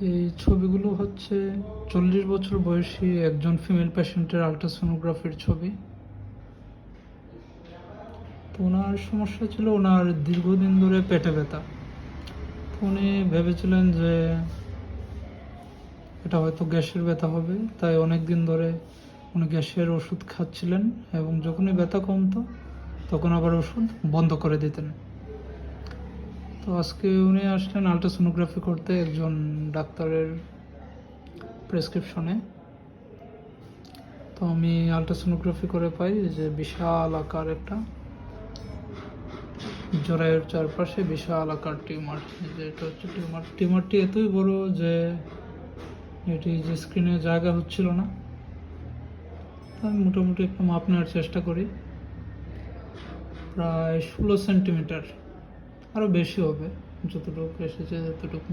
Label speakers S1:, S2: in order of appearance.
S1: এই ছবিগুলো হচ্ছে চল্লিশ বছর বয়সী একজন ফিমেল পেশেন্টের আলট্রাসোনোগ্রাফির ছবি। তো ওনার সমস্যা ছিল ওনার দীর্ঘদিন ধরে পেটে ব্যথা। উনি ভেবেছিলেন যে এটা হয়তো গ্যাসের ব্যথা হবে, তাই অনেক দিন ধরে উনি গ্যাসের ওষুধ খাচ্ছিলেন এবং যখনই ব্যথা কমতো তখন আবার ওষুধ বন্ধ করে দিতেন। তো আজকে উনি আসলেন আলট্রাসোনোগ্রাফি করতে একজন ডাক্তারের প্রেসক্রিপশনে তো আমি আলট্রাসোনোগ্রাফি করে পাই যে বিশাল আকার একটা। জরায়ুর চারপাশে বিশাল আকার টিউমার। যে এটা হচ্ছে টিউমার। টিউমারটি এতই বড় যে এটি যে স্ক্রিনে জায়গা হচ্ছিল না। আমি মোটামুটি একটু মাপ নেওয়ার চেষ্টা করি। প্রায় ষোলো সেন্টিমিটার। আরও বেশি হবে যতটুকু এসেছে ততটুকু